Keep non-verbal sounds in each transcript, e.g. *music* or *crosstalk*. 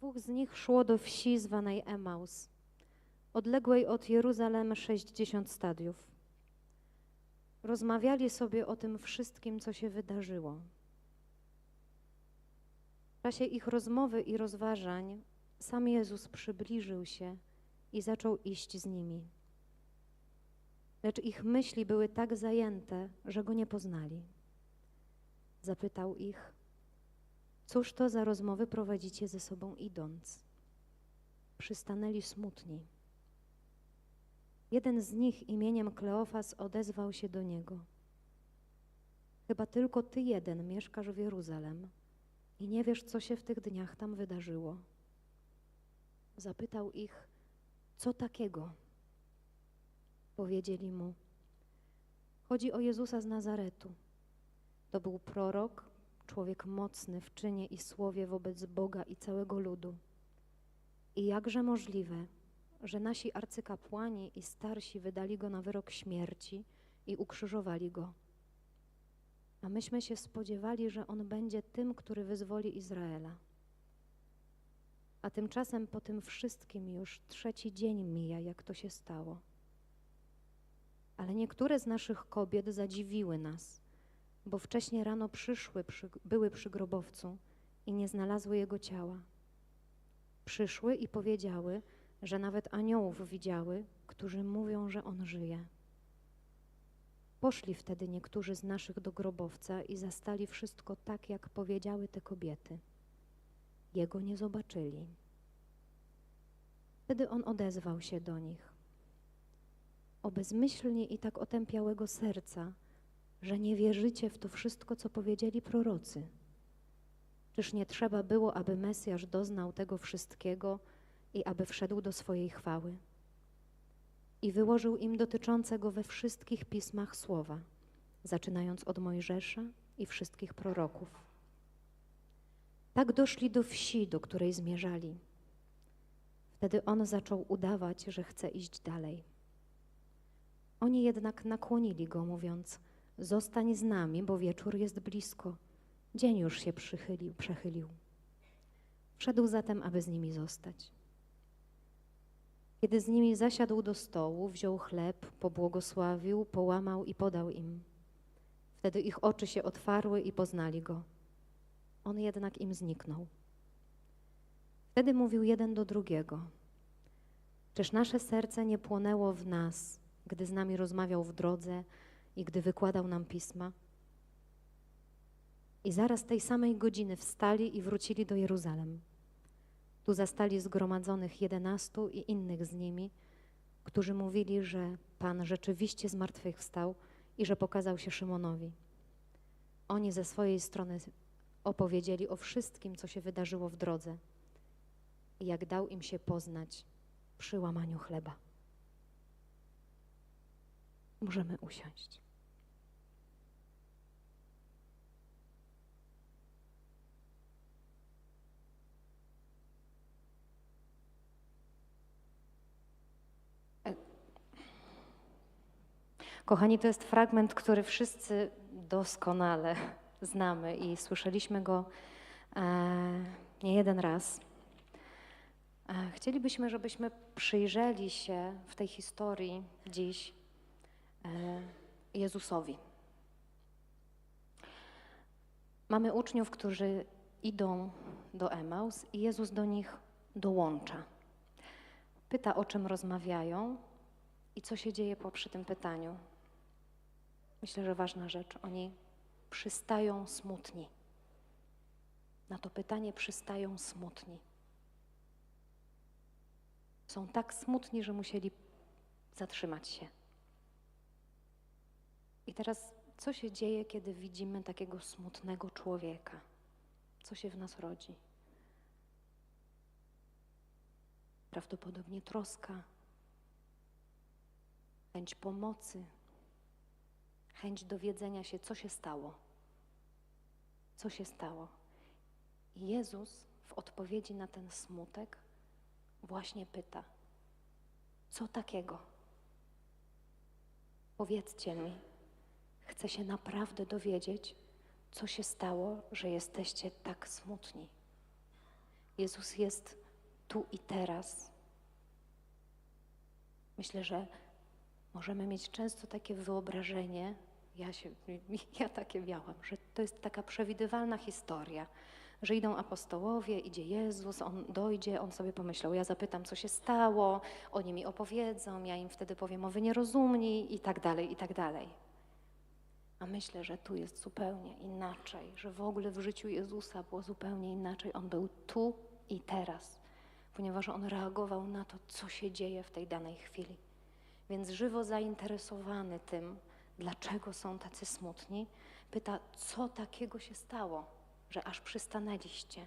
Dwóch z nich szło do wsi zwanej Emaus, odległej od Jeruzalem 60 stadiów. Rozmawiali sobie o tym wszystkim, co się wydarzyło. W czasie ich rozmowy i rozważań sam Jezus przybliżył się i zaczął iść z nimi. Lecz ich myśli były tak zajęte, że go nie poznali. Zapytał ich, cóż to za rozmowy prowadzicie ze sobą idąc? Przystanęli smutni. Jeden z nich imieniem Kleofas odezwał się do niego. Chyba tylko ty jeden mieszkasz w Jeruzalem i nie wiesz, co się w tych dniach tam wydarzyło. Zapytał ich, co takiego? Powiedzieli mu, chodzi o Jezusa z Nazaretu. To był prorok, człowiek mocny w czynie i słowie wobec Boga i całego ludu. I jakże możliwe, że nasi arcykapłani i starsi wydali go na wyrok śmierci i ukrzyżowali go. A myśmy się spodziewali, że on będzie tym, który wyzwoli Izraela. A tymczasem po tym wszystkim już trzeci dzień mija, jak to się stało. Ale niektóre z naszych kobiet zadziwiły nas, bo wcześnie rano przyszły, przy, były przy grobowcu i nie znalazły jego ciała. Przyszły i powiedziały, że nawet aniołów widziały, którzy mówią, że on żyje. Poszli wtedy niektórzy z naszych do grobowca i zastali wszystko tak, jak powiedziały te kobiety. Jego nie zobaczyli. Wtedy on odezwał się do nich. O bezmyślnie i tak otępiałego serca, że nie wierzycie w to wszystko, co powiedzieli prorocy. Czyż nie trzeba było, aby Mesjasz doznał tego wszystkiego i aby wszedł do swojej chwały? I wyłożył im dotyczące go we wszystkich pismach słowa, zaczynając od Mojżesza i wszystkich proroków. Tak doszli do wsi, do której zmierzali. Wtedy on zaczął udawać, że chce iść dalej. Oni jednak nakłonili go, mówiąc: Zostań z nami, bo wieczór jest blisko. Dzień już się przychylił, przechylił. Wszedł zatem, aby z nimi zostać. Kiedy z nimi zasiadł do stołu, wziął chleb, pobłogosławił, połamał i podał im. Wtedy ich oczy się otwarły i poznali go. On jednak im zniknął. Wtedy mówił jeden do drugiego: Czyż nasze serce nie płonęło w nas, gdy z nami rozmawiał w drodze i gdy wykładał nam pisma? I zaraz tej samej godziny wstali i wrócili do Jeruzalem. Tu zastali zgromadzonych jedenastu i innych z nimi, którzy mówili, że Pan rzeczywiście zmartwychwstał i że pokazał się Szymonowi. Oni ze swojej strony opowiedzieli o wszystkim, co się wydarzyło w drodze jak dał im się poznać przy łamaniu chleba. Możemy usiąść. Kochani, to jest fragment, który wszyscy doskonale znamy i słyszeliśmy go e, nie jeden raz. E, chcielibyśmy, żebyśmy przyjrzeli się w tej historii dziś Jezusowi. Mamy uczniów, którzy idą do Emaus i Jezus do nich dołącza. Pyta, o czym rozmawiają i co się dzieje po przy tym pytaniu. Myślę, że ważna rzecz. Oni przystają smutni. Na to pytanie przystają smutni. Są tak smutni, że musieli zatrzymać się. I teraz, co się dzieje, kiedy widzimy takiego smutnego człowieka? Co się w nas rodzi? Prawdopodobnie troska, chęć pomocy, chęć dowiedzenia się, co się stało. Co się stało. I Jezus w odpowiedzi na ten smutek właśnie pyta: Co takiego? Powiedzcie mi, chcę się naprawdę dowiedzieć, co się stało, że jesteście tak smutni. Jezus jest tu i teraz. Myślę, że możemy mieć często takie wyobrażenie, ja, się, *laughs* ja takie miałam, że to jest taka przewidywalna historia, że idą apostołowie, idzie Jezus, On dojdzie, On sobie pomyślał, ja zapytam, co się stało, oni mi opowiedzą, ja im wtedy powiem, o wy nierozumni i tak dalej, i tak dalej. A myślę, że tu jest zupełnie inaczej, że w ogóle w życiu Jezusa było zupełnie inaczej. On był tu i teraz, ponieważ On reagował na to, co się dzieje w tej danej chwili. Więc żywo zainteresowany tym, dlaczego są tacy smutni, pyta, co takiego się stało, że aż przystanęliście.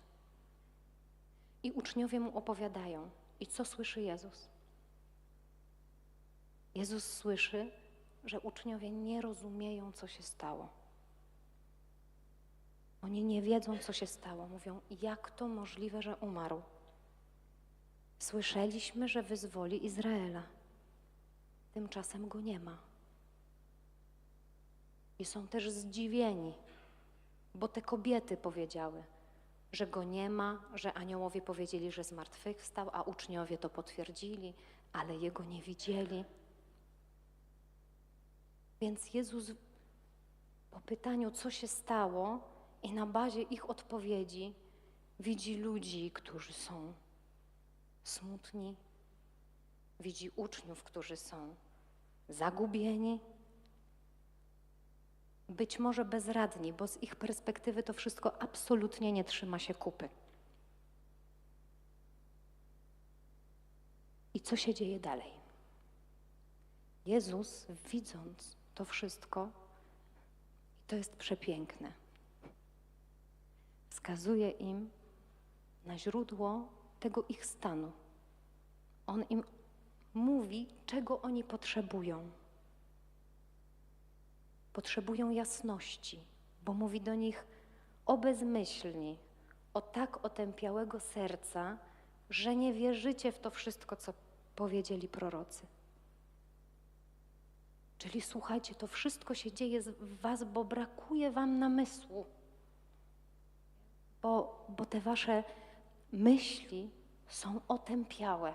I uczniowie mu opowiadają. I co słyszy Jezus? Jezus słyszy, że uczniowie nie rozumieją, co się stało. Oni nie wiedzą, co się stało. Mówią, jak to możliwe, że umarł? Słyszeliśmy, że wyzwoli Izraela. Tymczasem go nie ma. I są też zdziwieni, bo te kobiety powiedziały, że go nie ma, że aniołowie powiedzieli, że zmartwychwstał, a uczniowie to potwierdzili, ale jego nie widzieli. Więc Jezus po pytaniu, co się stało, i na bazie ich odpowiedzi widzi ludzi, którzy są smutni, widzi uczniów, którzy są zagubieni, być może bezradni, bo z ich perspektywy to wszystko absolutnie nie trzyma się kupy. I co się dzieje dalej? Jezus, widząc to wszystko, i to jest przepiękne, wskazuje im na źródło tego ich stanu. On im mówi, czego oni potrzebują. Potrzebują jasności, bo mówi do nich o bezmyślni, o tak otępiałego serca, że nie wierzycie w to wszystko, co powiedzieli prorocy. Czyli słuchajcie, to wszystko się dzieje w was, bo brakuje wam namysłu. Bo, bo te wasze myśli są otępiałe.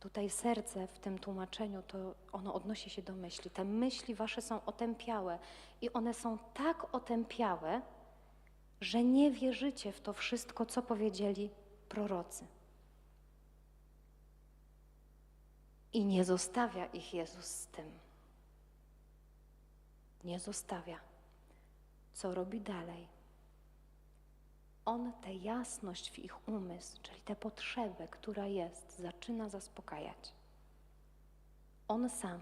Tutaj serce w tym tłumaczeniu to ono odnosi się do myśli. Te myśli wasze są otępiałe i one są tak otępiałe, że nie wierzycie w to wszystko, co powiedzieli prorocy. I nie zostawia ich Jezus z tym. Nie zostawia. Co robi dalej? On tę jasność w ich umysł, czyli tę potrzebę, która jest, zaczyna zaspokajać. On sam,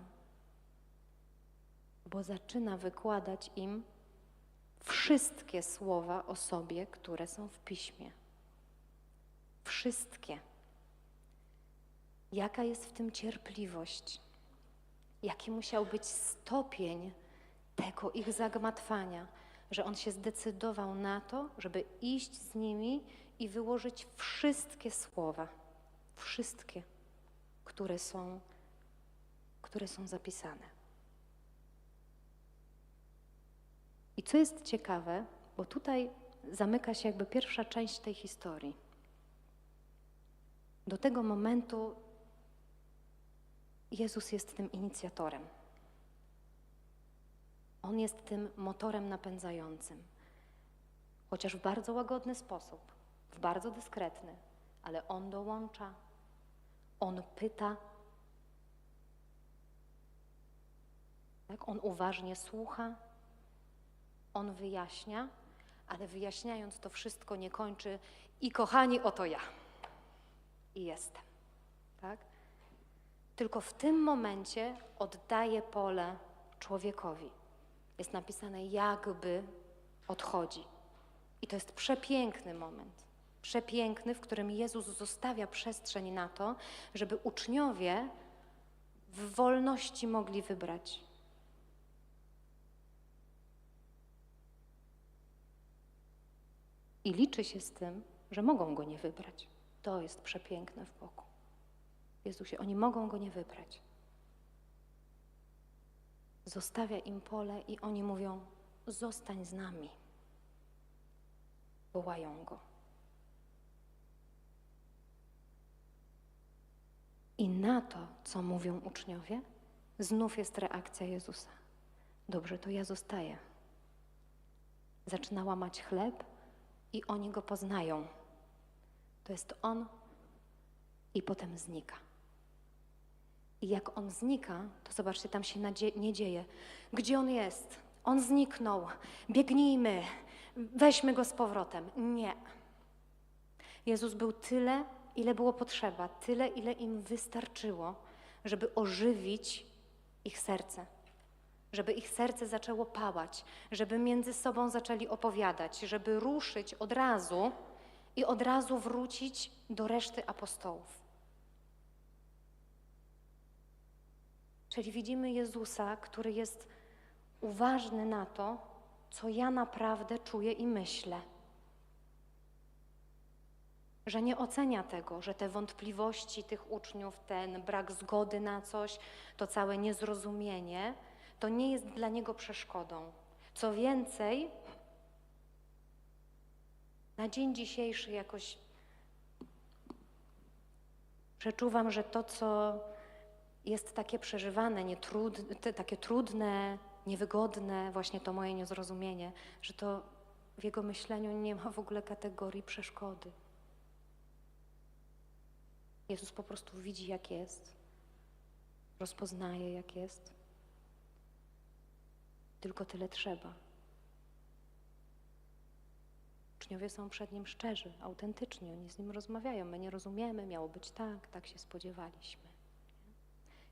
bo zaczyna wykładać im wszystkie słowa o sobie, które są w piśmie. Wszystkie. Jaka jest w tym cierpliwość? Jaki musiał być stopień tego ich zagmatwania, że on się zdecydował na to, żeby iść z nimi i wyłożyć wszystkie słowa, wszystkie, które są, które są zapisane. I co jest ciekawe, bo tutaj zamyka się jakby pierwsza część tej historii. Do tego momentu Jezus jest tym inicjatorem. On jest tym motorem napędzającym. Chociaż w bardzo łagodny sposób, w bardzo dyskretny, ale on dołącza, on pyta. Tak? On uważnie słucha, on wyjaśnia, ale wyjaśniając to wszystko nie kończy i kochani, oto ja. I jestem. Tak? Tylko w tym momencie oddaje pole człowiekowi. Jest napisane, jakby odchodzi. I to jest przepiękny moment. Przepiękny, w którym Jezus zostawia przestrzeń na to, żeby uczniowie w wolności mogli wybrać. I liczy się z tym, że mogą go nie wybrać. To jest przepiękne w Bogu. Jezusie, oni mogą go nie wybrać. Zostawia im pole i oni mówią: Zostań z nami. Wołają go. I na to, co mówią uczniowie, znów jest reakcja Jezusa. Dobrze, to ja zostaję. Zaczyna łamać chleb i oni go poznają. To jest on i potem znika. I jak on znika, to zobaczcie, tam się nie dzieje. Gdzie on jest? On zniknął. Biegnijmy, weźmy go z powrotem. Nie. Jezus był tyle, ile było potrzeba, tyle, ile im wystarczyło, żeby ożywić ich serce, żeby ich serce zaczęło pałać, żeby między sobą zaczęli opowiadać, żeby ruszyć od razu i od razu wrócić do reszty apostołów. Czyli widzimy Jezusa, który jest uważny na to, co ja naprawdę czuję i myślę. Że nie ocenia tego, że te wątpliwości tych uczniów, ten brak zgody na coś, to całe niezrozumienie, to nie jest dla niego przeszkodą. Co więcej, na dzień dzisiejszy jakoś przeczuwam, że to, co jest takie przeżywane, trud, takie trudne, niewygodne, właśnie to moje niezrozumienie, że to w jego myśleniu nie ma w ogóle kategorii przeszkody. Jezus po prostu widzi, jak jest, rozpoznaje, jak jest. Tylko tyle trzeba. Uczniowie są przed nim szczerzy, autentyczni, oni z nim rozmawiają. My nie rozumiemy, miało być tak, tak się spodziewaliśmy.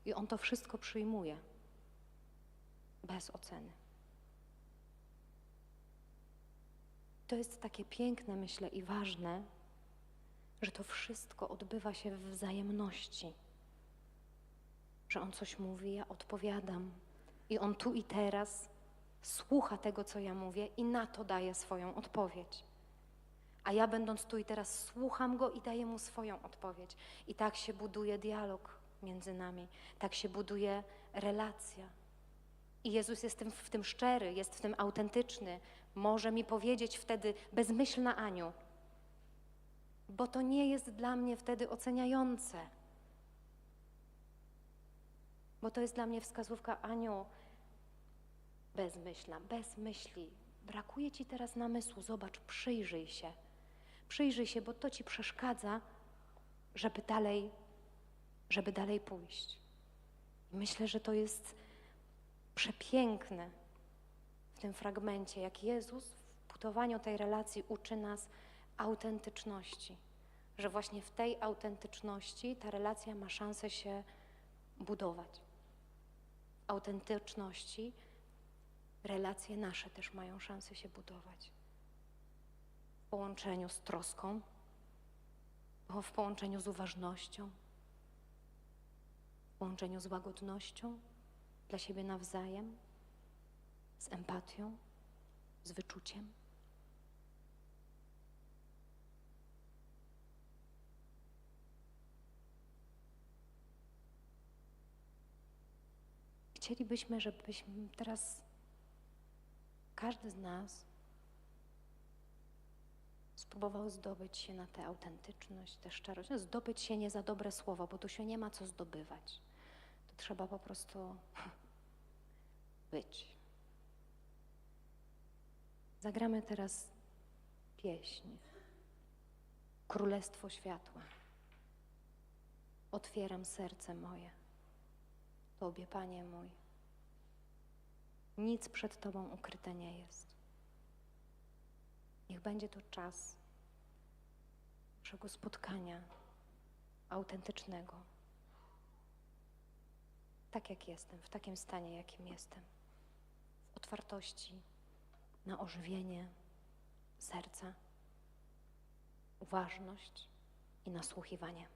I on to wszystko przyjmuje bez oceny. To jest takie piękne, myślę, i ważne, że to wszystko odbywa się w wzajemności. Że on coś mówi, ja odpowiadam. I on tu i teraz słucha tego, co ja mówię, i na to daje swoją odpowiedź. A ja, będąc tu i teraz, słucham go i daję mu swoją odpowiedź. I tak się buduje dialog między nami, tak się buduje relacja. I Jezus jest w tym, szczery, jest w tym autentyczny. Może mi powiedzieć wtedy, bezmyślna Aniu, bo to nie jest dla mnie wtedy oceniające. Bo to jest dla mnie wskazówka, Aniu, bezmyślna, bez myśli. Brakuje ci teraz namysłu, zobacz, przyjrzyj się. Przyjrzyj się, bo to ci przeszkadza, żeby dalej, żeby dalej pójść. Myślę, że to jest przepiękne w tym fragmencie, jak Jezus w budowaniu tej relacji uczy nas autentyczności, że właśnie w tej autentyczności ta relacja ma szansę się budować. W autentyczności relacje nasze też mają szansę się budować. W połączeniu z troską, w połączeniu z uważnością, w połączeniu z łagodnością dla siebie nawzajem, z empatią, z wyczuciem. Chcielibyśmy, żebyśmy teraz każdy z nas spróbował zdobyć się na tę autentyczność, tę szczerość. No, zdobyć się nie za dobre słowo, bo tu się nie ma co zdobywać. Trzeba po prostu być. Zagramy teraz pieśń. Królestwo światła. Otwieram serce moje. Tobie, Panie mój. Nic przed Tobą ukryte nie jest. Niech będzie to czas naszego spotkania autentycznego. Tak jak jestem, w takim stanie, jakim jestem. W otwartości na ożywienie serca, uważność i nasłuchiwanie.